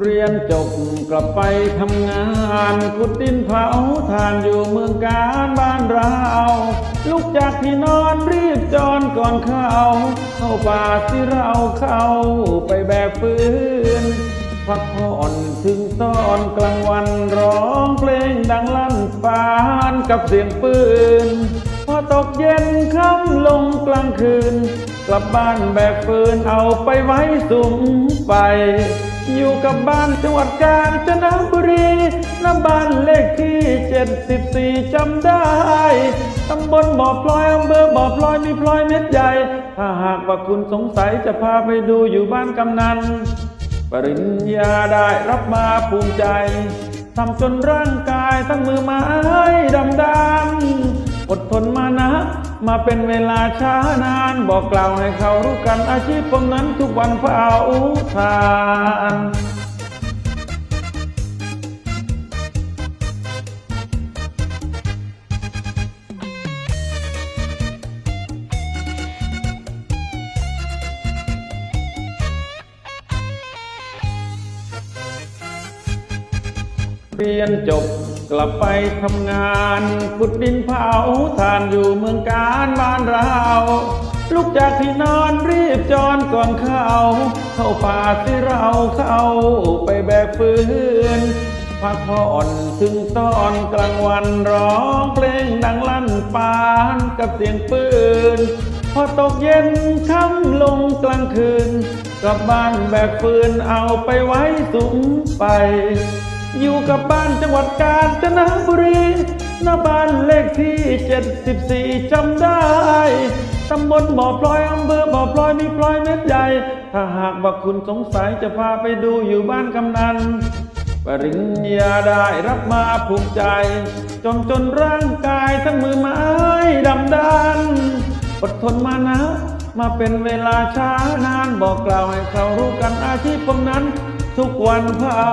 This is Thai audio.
เรียนจบกลับไปทำงานขุดดินเผาทานอยู่เมืองการบ้านเรา ลุกจากที่นอนรีบจอนก่อนเข้า เข้าป่าที่เราเข้าไปแบกปืนพักผ่อนถึงตอนกลางวันร้องเพลงดังลั่นปานกับเสียงปืน พอตกเย็นค่ำลงกลางคืน กลับบ้านแบกฟืนเอาไปไว้สุมไฟอยู่กับบ้านจังหวัดกาญจนบุรีน้ำบ้านเลขที่ 74จำได้ ตำบลบ่อพลอยอำเภอบ่อพลอยมีพลอยเม็ดใหญ่ ถ้าหากว่าคุณสงสัยจะพาไปดูอยู่บ้านกำนัน ปริญญาได้รับมาภูมิใจทำจนร่างกายทั้งมือไม้ดำดำอดทนมานะ มาเป็นเวลาช้านาน บอกกล่าวให้เขารู้กันอาชีพผมนั้นทุกวันเผาทานเรียนจบ ลับไปทำงานขุดดินเผาทานอยู่เมืองการบ้านเรา ลุกจากที่นอนรีบจอนก่อนเข้า เข้าป่าที่เราเข้าไปแบกฟืนพักผ่อนถึงตอนกลางวันร้องเพลงดังลั่นปานกับเสียงปืน พอตกเย็นค่ำลงกลางคืน กลับบ้านแบกฟืนเอาไปไว้สุมไป อยู่กับบ้านจังหวัดกาญจนบุรีหน้าบ้านเลขที่ 74จำได้ ตำบลบ่อพลอยอำเภอบ่อพลอยมีพลอยเม็ดใหญ่ ถ้าหากว่าคุณสงสัยจะพาไปดูอยู่บ้านกำนัน ปริญญาได้รับมาภูมิใจ จนจนร่างกายทั้งมือไม้ดำดันอดทนมานะ มาเป็นเวลาช้านานบอกกล่าวให้เขารู้กันอาชีพผมนั้น ทุกวันเผา